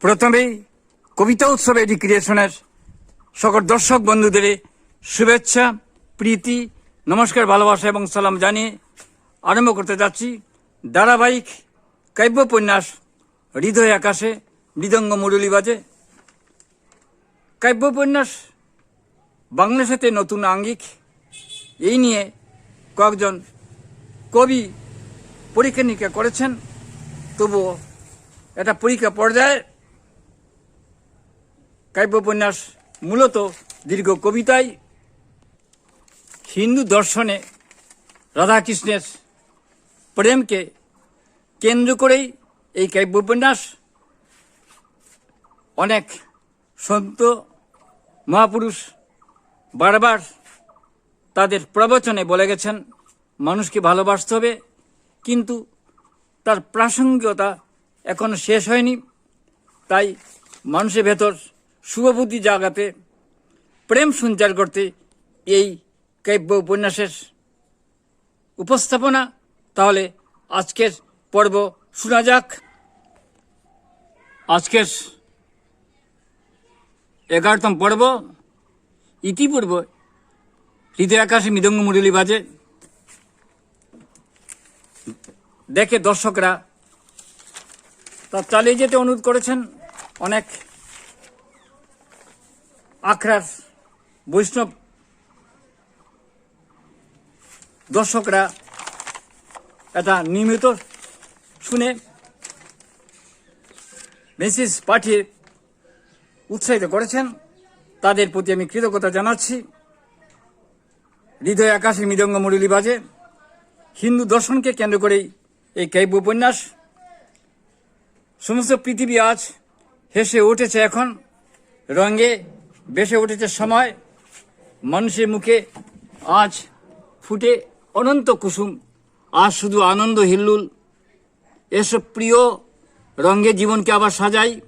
প্রথমেই কবিতা উৎসব এডি ক্রিয়েশনের সকল দর্শক বন্ধুদের শুভেচ্ছা, প্রীতি, নমস্কার, ভালোবাসা এবং সালাম জানিয়ে আরম্ভ করতে যাচ্ছি ধারাবাহিক কাব্য উপন্যাস হৃদয় আকাশে মৃদঙ্গ মুরলী বাজে। কাব্য উপন্যাস বাংলা সাথে নতুন আঙ্গিক। এই নিয়ে কয়েকজন কবি পরীক্ষা নিরীক্ষা করেছেন, তবুও এটা পরীক্ষা পর্যায়ে কাব্য উপন্যাস মূলত দীর্ঘ কবিতায় হিন্দু দর্শনে রাধাকৃষ্ণের প্রেমকে কেন্দ্র করেই এই কাব্য উপন্যাস অনেক সন্ত মহাপুরুষ বারবার তাদের প্রবচনে বলে গেছেন, মানুষকে ভালোবাসতে হবে। কিন্তু তার প্রাসঙ্গিকতা এখনও শেষ হয়নি। তাই মানুষের ভেতর শুভবুদ্ধি জাগাতে, প্রেম সঞ্চার করতে এই কাব্য উপন্যাসের উপস্থাপনা। তাহলে আজকের পর্ব শোনা যাক। আজকের এগারোতম পর্ব, ইতিপূর্ব হৃদয় আকাশে মৃদঙ্গ মুরলী বাজে। দেখে দর্শকরা তা চালিয়ে যেতে অনুরোধ করেছেন অনেক আখড়ার বৈষ্ণব দর্শকরা এটা নিয়মিত শুনে মেসেজ পাঠিয়ে উৎসাহিত করেছেন। তাদের প্রতি আমি কৃতজ্ঞতা জানাচ্ছি। হৃদয় আকাশে মৃদঙ্গ মুরলী বাজে। হিন্দু দর্শনকে কেন্দ্র করেই এই কাব্য উপন্যাস। সমস্ত পৃথিবী আজ হেসে উঠেছে এখন। রঙে বেসে উঠেছে সময়। মানুষের মুখে আজ ফুটে অনন্ত কুসুম। আজ শুধু আনন্দ হিল্লুল। এসব প্রিয় রঙে জীবনকে আবার সাজাই।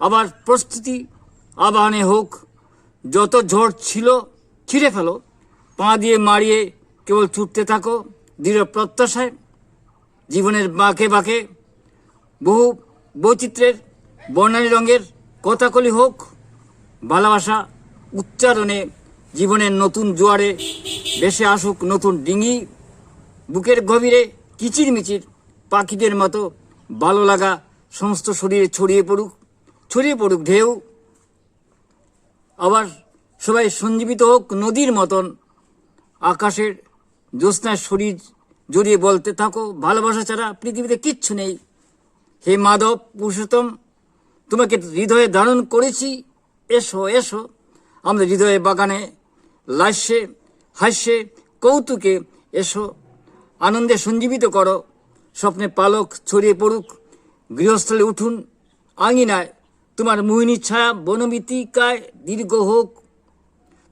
আবার প্রস্তুতি আবাহনে হোক, যত ঝড় ছিল ছিঁড়ে ফেলো। পা দিয়ে মারিয়ে কেবল ছুটতে থাকো দৃঢ় প্রত্যাশায়। জীবনের বাঁকে বাঁকে বহু বৈচিত্র্যের, বর্ণালী রঙের কথাকলি হোক ভালোবাসা উচ্চারণে জীবনের নতুন জোয়ারে ভেসে আসুক নতুন ডিঙি, বুকের গভীরে কিচিরমিচির পাখিদের মতো ভালো লাগা সমস্ত শরীরে ছড়িয়ে পড়ুক ছড়িয়ে পড়ুক ঢেউ। আবার সবাই সঞ্জীবিত হোক নদীর মতন, আকাশের জ্যোৎস্নার শরীর জড়িয়ে বলতে থাকো, ভালোবাসা ছাড়া পৃথিবীতে কিচ্ছু নেই। হে মাধব পুরুষোত্তম, তোমাকে হৃদয়ে ধারণ করেছি এসো এসো। আমাদের হৃদয়ে, বাগানে লাস্যে হাস্যে, কৌতুকে এসো। আনন্দে সঞ্জীবিত করো। স্বপ্নে পালক ছড়িয়ে পড়ুক। গৃহস্থলে উঠুন। আঙিনায় তোমার মোহিনী ছায়া বনবীতিকায় দীর্ঘ হোক।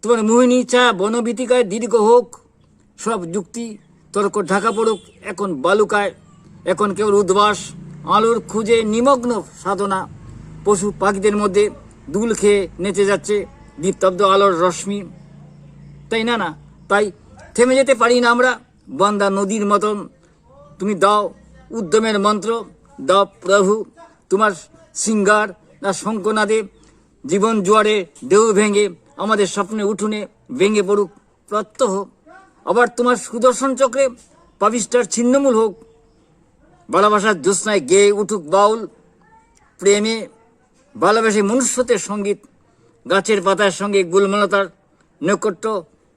তোমার মোহিনী ছায়া বনবিতিকায় দীর্ঘ হোক। সব যুক্তি তর্ক ঢাকা পড়ুক এখন বালুকায়। এখন কেবল উদ্বাস, আলোর খুঁজে নিমগ্ন সাধনা। পশু পাখিদের মধ্যে দুল খেয়ে নেচে যাচ্ছে। দীপ্তাব্দ আলোর রশ্মি। তাই না না? তাই থেমে যেতে পারি না আমরা। বন্দা নদীর মতন। তুমি দাও উদ্যমের মন্ত্র। দাও প্রভু, তোমার সিঙ্গার না শঙ্কনাদে জীবন জোয়ারে ঢেউ ভেঙে আমাদের স্বপ্নে উঠুনে ভেঙে পড়ুক। প্রত্যহ। আবার তোমার সুদর্শন চক্রে পাবিষ্টার ছিন্নমূল হোক। ভালোবাসার জ্যোৎস্নায় গেয়ে উঠুক বাউল। প্রেমে ভালোবাসে মনুষ্যতের সংগীত, গাছের পাতার সঙ্গে গুলমলতার নৈকট্য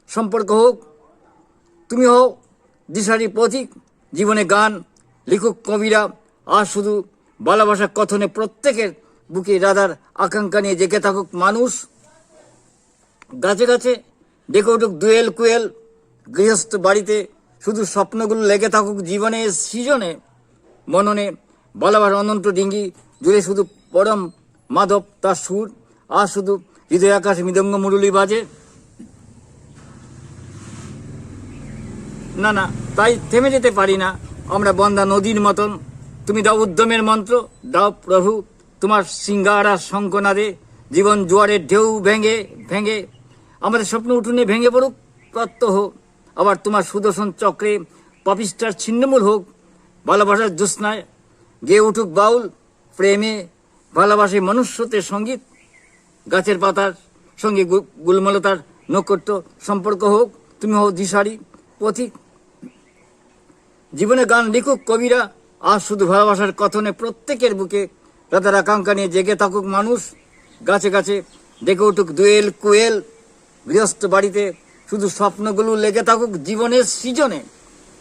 সম্পর্ক হোক। তুমি হও দিশারি পথিক, জীবনে গান, লিখুক, কবিরা, আর শুধু ভালোবাসার কথনে প্রত্যেকের বুকে রাধার আকাঙ্ক্ষা নিয়ে জেগে থাকুক মানুষ। গাছে গাছে ডেকে উঠুক দুয়েল কুয়েল, গৃহস্থ বাড়িতে শুধু স্বপ্নগুলো লেগে থাকুক জীবনে সৃজনে, মননে, ভালোবাসার অনন্ত ডিঙ্গি জুড়ে শুধু পরম মাধব, তার সুর, আর শুধু হৃদয় আকাশ মৃদঙ্গ মুরলী বাজে। না না, তাই থেমে যেতে পারি না। আমরা বন্দা নদীর মতন। তুমি দাও উদ্যমের মন্ত্র, দাও প্রভু, তোমার সিঙ্গারা শঙ্কনাদে। জীবন জোয়ারের ঢেউ ভেঙে ভেঙে, আমাদের স্বপ্ন উঠুনে ভেঙে পড়ুক, প্রত্যহ। আবার তোমার সুদর্শন চক্রে পাপিস্টার ছিন্নমূল হোক, ভালোবাসার জ্যোৎস্নায় গেয়ে উঠুক বাউল, প্রেমে ভালোবাসে মনুষ্যত্বের সংগীত, গাছের পাতার সঙ্গে গুলমলতার নক্ষত্র সম্পর্ক হোক, তুমি হও দিশারি, পথিক। জীবনে গান লিখুক কবিরা, আর শুধু ভালোবাসার কথনে প্রত্যেকের বুকে রাতার আকাঙ্ক্ষা নিয়ে জেগে থাকুক মানুষ। গাছে গাছে ডেকে উঠুক দুয়েল কুয়েল, গৃহস্থ বাড়িতে শুধু স্বপ্নগুলো লেগে থাকুক জীবনের সৃজনে।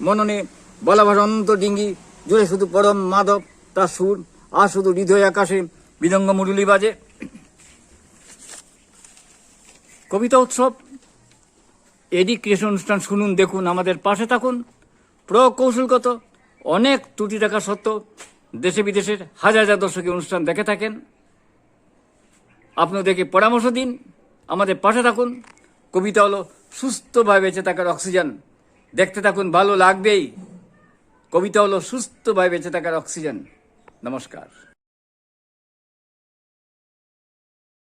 মননে বলাভার অনন্ত ডিঙ্গি জুড়ে শুধু পরম মাধব তার সুর, আর শুধু হৃদয় আকাশে বিদঙ্গ মুরুলি বাজে। কবিতা উৎসব এডি ক্রিয়েশন অনুষ্ঠান শুনুন, দেখুন, আমাদের পাশে থাকুন। প্রকৌশলগত অনেক ত্রুটি থাকা সত্ত্বেও দেশে বিদেশের হাজার হাজার দর্শক এই অনুষ্ঠান দেখে থাকেন। আপনিও দেখে পরামর্শ দিন? আমাদের পাশে থাকুন। কবিতা হলো সুস্থভাবে বেঁচে থাকার অক্সিজেন। দেখতে থাকুন, ভালো লাগবেই। কবিতা হলো সুস্থভাবে বেঁচে থাকার অক্সিজেন। নমস্কার।